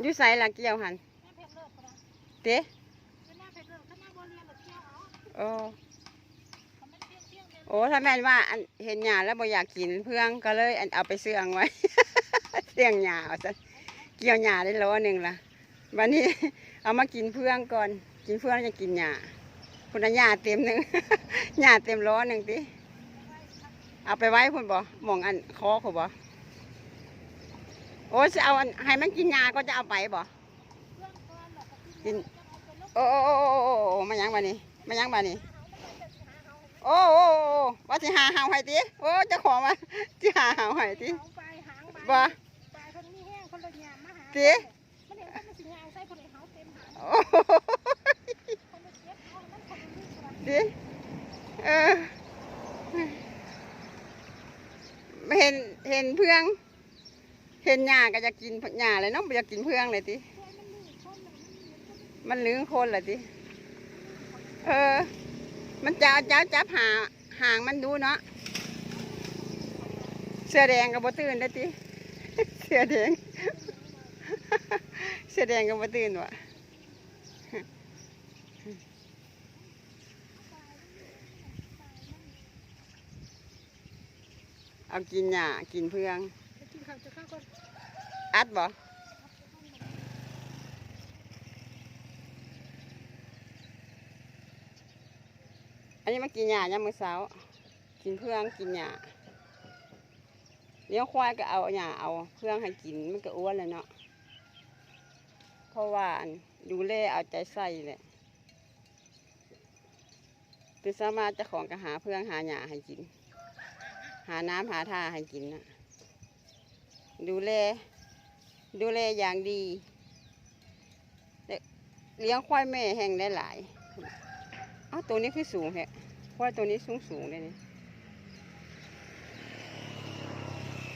อยู่ไสล่ะเกี่ยวหันเพชรเลิศปะนะเต้เป็นหน้าเพชรเลิศข้างหน้าบัวเรียนหรือเที่ยวเอาโอ้โอ้ถ้าแม่นว่าอันเห็นหญ้าแล้วบ่อยากกินเพื่องก็เลยอันเอาไปเสื่องไว้ เสื่องหญ้าเอาซะเกี่ยวหญ้าได้โลหนึ่งละวันนี้เอามากินเพื่องก่อน กินเพื่องจะกินหญ้าพุ่นน่ะหญ้าเต็มหนึ่งหญ้าเต็มล้อหนึ่งติเอาไปไว้พุ่นบ่หมองอันคอเขาบ่ โอ้จะเอาให้มันกินหญ้าก็จะเอาไปบ่กินโอ้โอ้โอ้โอ้มายังบานี่มายังบานี่โอ้โอ้โอ้ว่าสิหาเฮาให้ติโอ้จ้าของว่าสิหาเฮาให้ติเอาไปหางบ่ปลายคนมีแห้งคนละยามาหาติมันเห็นคนมันสิยาใส่คนละเฮาเต็มหางโอ้โหคนละเจ็บเอามันคนละนี่คนละติเออเห็นเห็นเพื่อง เห็นหญ้าก็จะกินหญ้าเลยเนาะอยากกินเพื่องเลยติมันหนึ่งมันลืงคนเลยติเออ มันจะจ้าจับหาห่างมันดูเนาะเสื้อแดงกับบตื่นได้ติเสื้อแดงเสื้อแดงกับบตื่นวะเอากินหญ้ากินเพื่อง อัดบ่อันนี้มากินหญ้ายามมื้อเช้า กินเพื่องกินหญ้าเลี้ยงควายก็เอาหญ้าเอาเพื่องให้กินมันก็อ้วนเลยเนาะเพราะว่านดูแลเอาใจใส่แหละตื่นเช้ามาเจะของก็หาเพื่องหาหญ้าให้กิน หาน้ำหาท่าให้กินนะ ดูแล ดูแลอย่างดี เลี้ยงควายแม่แห่งได้หลายอ้าตัวนี้คือสูงแฮะควายตัวนี้สูงสูงเลยนี่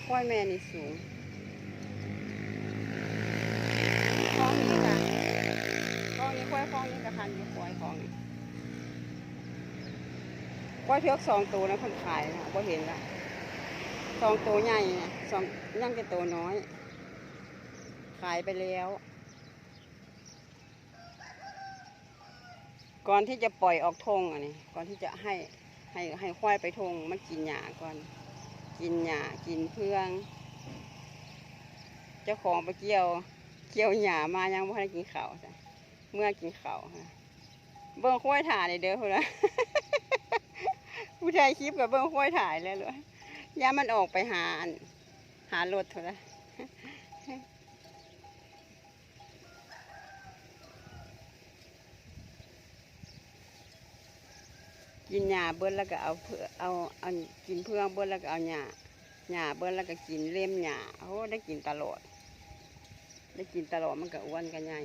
ควายแม่นี่สูงคลองนี้ค่ะคลองนี้ควายคลองนี้กระพันอยู่ควายคลองนี้ควายเพียกสองตัวนะคนขายนะบ่เห็นละ สองตัวใหญ่สองยังจะตัวน้อย ขายไปแล้ว ก่อนที่จะปล่อยออกทงอันนี้ ก่อนที่จะให้ให้ให้ควายไปทงมันกินหญ้าก่อน กินหญ้ากินเพื่อง เจ้าของไปเกี่ยว เกี่ยวหญ้ามายังไม่ได้กินข้าวจ้ะเมื่อกินข้าวเบิ้งควายถ่ายเลยเด้อพุ่นละผู้ชายคลิปกับเบิ้งควายถ่ายเลยเลย ย่ามันออกไปหาหารถเถอะละกินหญ้าเบิ้ลแล้วก็เอาเพื่อเอาเอากินเพื่องเบิ้ลแล้วก็เอาหญ้าหญ้าเบิ้ลแล้วก็กินเล่มหญ้าโอ้ได้กินตลอด ได้กินตลอดมันก็อ้วนกันใหญ่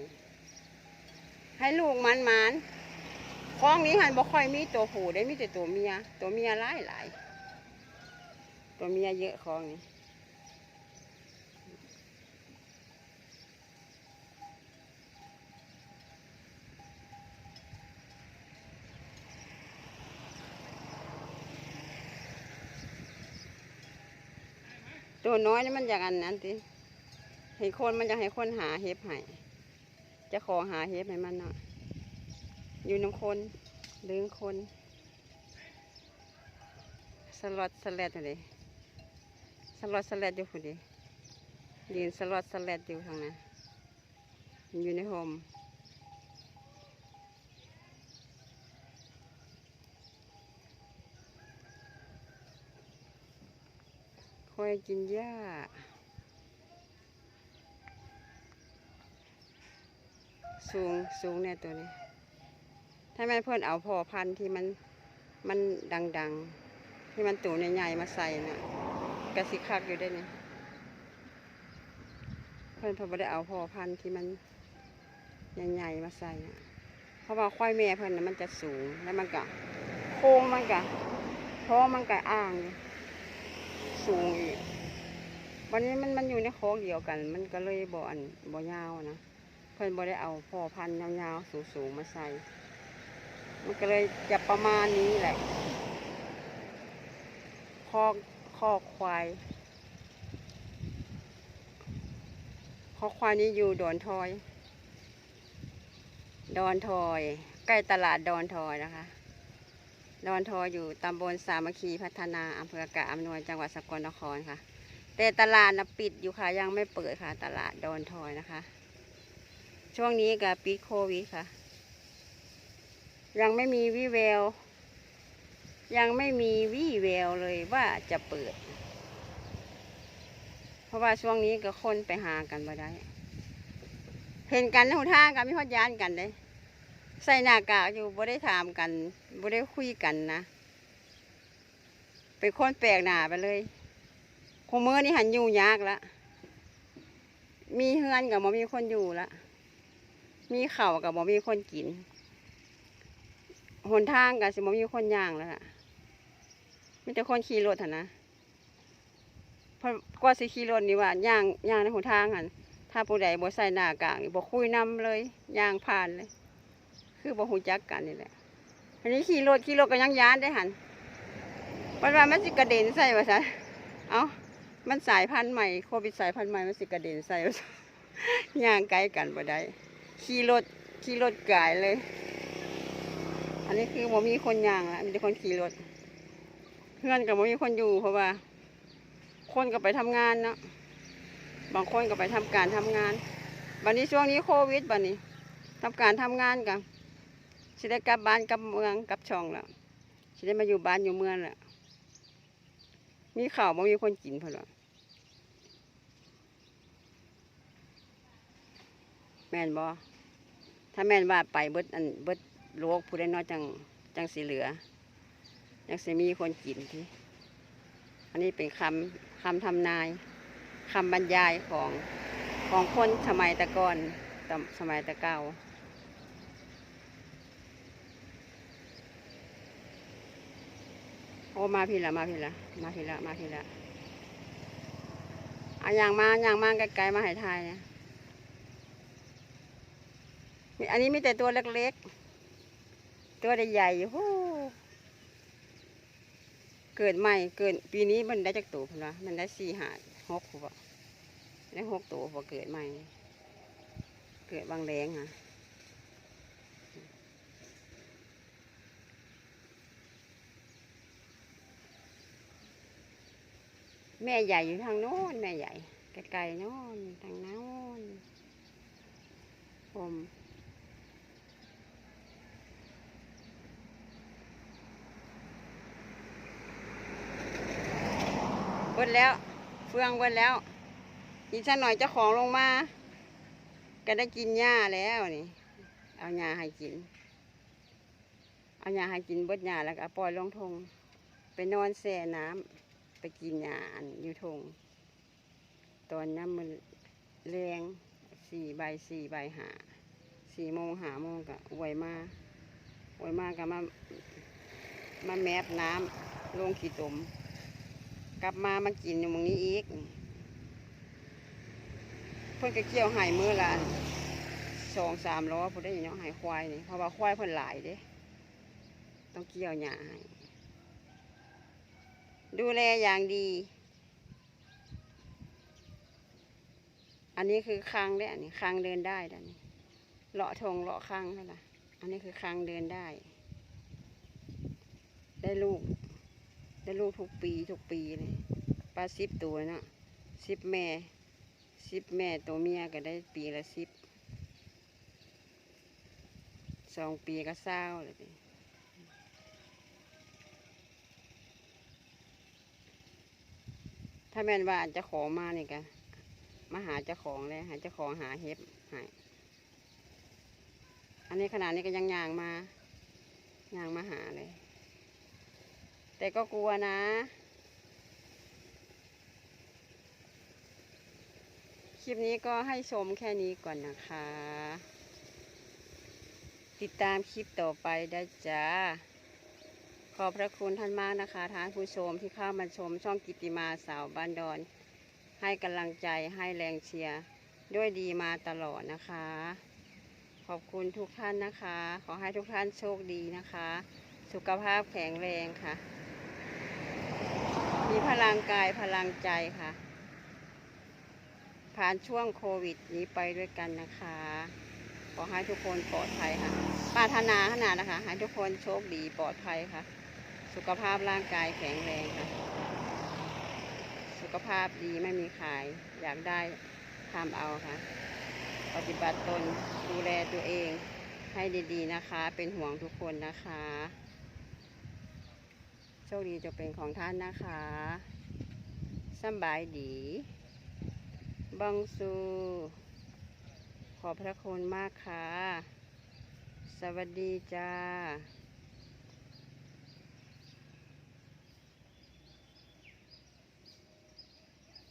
ให้ลูกมันมันคลองนี้หันบ่ค่อยมีตัวผู้ได้มีแต่ตัวเมีย ตัวเมียหลายหลาย ตัวเมียเยอะคลองนี้ตัวน้อยนี่มันอยากอันนั้นติเห็นคนมันอยากให้คนหาเห็บให้จะขอหาเห็บให้มันเนาะอยู่น้ำคนดึงคน สลอดสแลดอะไร สลอดสแลดอยู่พอดียืนสลอดสแลดอยู่ทางนั้นอยู่ในโฮมคอยกินหญ้าสูงสูงเนี่ยตัวนี้ ถ้าแม่เพื่อนเอาพอพันธุ์ที่มันมันดัง ๆ ที่มันตูใหญ่ๆมาใส่น่ะ กระสิคักอยู่ได้เนี่ยเพื่อนพอบ่ได้เอาพอพันธุ์ที่มันใหญ่ๆมาใส่เพราะว่าควายแม่เพื่อนนะมันจะสูงแล้วมันก็โค้งมันก็ท้องมันก็อ่าง สูงอีกวันนี้มันมันอยู่ในโค้งเดียวกัน มันก็เลยบ่อนบ่ยาวนะเพื่อนบ่ได้เอาพอพันธุ์ยาวๆสูงๆมาใส่มันก็เลยจะประมาณนี้แหละคอก คอควายคข้อความนี้อยู่ดอนทอย ดอนทอย ใกล้ตลาดดอนทอยนะคะ ดอนทอยอยู่ตำบลสามัคคีพัฒนาอำเภอกะอำนวยจังหวัดสกลนครค่ะ แต่ตลาดนะปิดอยู่ค่ะยังไม่เปิดค่ะ ตลาดดอนทอยนะคะ ช่วงนี้กับปิดโควิดค่ะ ยังไม่มีวี่แวว ยังไม่มีวี่แววเลยว่าจะเปิด เพราะว่าช่วงนี้ก็คนไปหากันมาได้ เห็นกันในหนทางกันไม่พอดยานกันเลยใส่หน้ากากอยู่บ่ได้ถามกันบ่ได้คุยกันนะเป็นคนแปลกหน้าไปเลยคงมือนี่หันอยู่ยากละมีเฮือนกับบ่มีคนอยู่ละมีเข่ากับบ่มีคนกินหนทางกับสิบ่มีคนย่างแล้วล่ะ มีแต่คนขี่รถหันนะเพราะกว่าสิขี่รถนี่ว่าย่างย่างในหนทางหันถ้าผู้ใดบ่ใส่หน้ากากนี่บ่คุยนํเลยย่างผ่านเลย คือบ่ฮู้จักกันนี่แหละอันนี้ขี่รถขี่รถก็ยังย้านได้หันวันว่ามันสิกระเด็นใส่ว่าซะเอ้ามันสายพันธุ์ใหม่โควิดสายพันธุ์ใหม่มันสิกระเด็นใส่ว่าซะย่างไกลกันบ่ได้ขี่รถขี่รถกายเลย อันนี้คือบ่มีคนย่างละมีแต่คนขี่รถ เพื่อนกับบ่มีคนอยู่เพราะว่า คนก็ไปทำงานเนาะบางคนก็ไปทำการทำงานบัดนี้ช่วงนี้โควิดบัดนี้ทำการทำงานกันสิได้กลับบ้านกลับเมืองกลับช่องแล้วสิได้มาอยู่บ้านอยู่เมืองแล้วมีข่าวบ่มีคนกินเพิ่นว่าแม่นบ่ถ้าแม่นว่าไปเบิดอันเบิดโลกผู้ใดน้อยจังจังสิเหลือ จังสิมีคนกินที่อันนี้เป็นคำคำทำนายคำบรรยายของของคนสมัยตะก่อนสมัยตะเก่าโอ้มาพี่ละมาพี่ละมาพี่ละมาพี่ละอาอย่างมาอย่างมาไกลๆมาหายทายนะอันนี้มีแต่ตัวเล็กๆ ตัวใหญ่ๆโอ้ เกิดใหม่เกิดปีนี้มันได้จากตัวพุ่นะมันได้สี่หาหกหัวได้หกตัวพอเกิดใหม่ เกิดบางแรงค่ะแม่ใหญ่อยู่ทางโน้นแม่ใหญ่ไกลๆโน้นทางโน้นผม บิดแล้ว เฟืองเบิดแล้วอีกสักหน่อยเจ้าของลงมาก็ได้กินหญ้าแล้วนี่ เอาหญ้าให้กิน เอาหญ้าให้กินเบิดหญ้าแล้วก็เอาปล่อยลงทงไปนอนแช่น้ำไปกินหญ้าอันอยู่ทงตอนน้ำมันแรงสี่ใบสี่ใบหาสี่โมงหาโมงกะอวยมาอวยมาก็มามาแมบน้ำลงขี้ตม กลับมามากินอยู่มองนี้อีก เพิ่อนก็เกี่ยวหายมือละสองสามล้อพอได้เนาะใหายควายนี่เพราะว่าควายเพิ่นหลายเด้ ต้องเกี่ยวหญ้าให้ดูแลอย่างดี อันนี้คือคางได้อันนี้คางเดินได้ด้านนี้เลาะทงเลาะคางนั่นล่ะ อันนี้คือคางเดินได้ ได้ลูก ได้ลูกทุกปีทุกปีเลยปลาซิบตัวเนาะซิบแม่ซิบแม่ตัวเมียก็ได้ปีละซิบสองปีก็เศร้าเลยดิถ้าแม่นว่าจะของมาเนี่ยกะมาหาเจ้าของเลยหาเจ้าของหาเห็บหายอันนี้ขนาดนี้ก็ยังย่างมาย่างมาหาเลย แต่ก็กลัวนะคลิปนี้ก็ให้ชมแค่นี้ก่อนนะคะ ติดตามคลิปต่อไปได้จ้า ขอบพระคุณท่านมากนะคะท่านผู้ชมที่เข้ามาชมช่องกิติมาสาวบ้านดอน ให้กำลังใจให้แรงเชียร์ด้วยดีมาตลอดนะคะ ขอบคุณทุกท่านนะคะ ขอให้ทุกท่านโชคดีนะคะ สุขภาพแข็งแรงค่ะ มีพลังกายพลังใจค่ะ ผ่านช่วงโควิดนี้ไปด้วยกันนะคะ ขอให้ทุกคนปลอดภัยค่ะปรารถนาขนาดนะคะ ให้ทุกคนโชคดีปลอดภัยค่ะ สุขภาพร่างกายแข็งแรงค่ะ สุขภาพดีไม่มีขาย อยากได้ทำเอาค่ะ ปฏิบัติตนดูแลตัวเองให้ดีๆนะคะ เป็นห่วงทุกคนนะคะ ชคดีจะเป็นของท่านนะคะสบายดีบังซู ขอบพระคุณมากค่ะ สวัสดีจ้า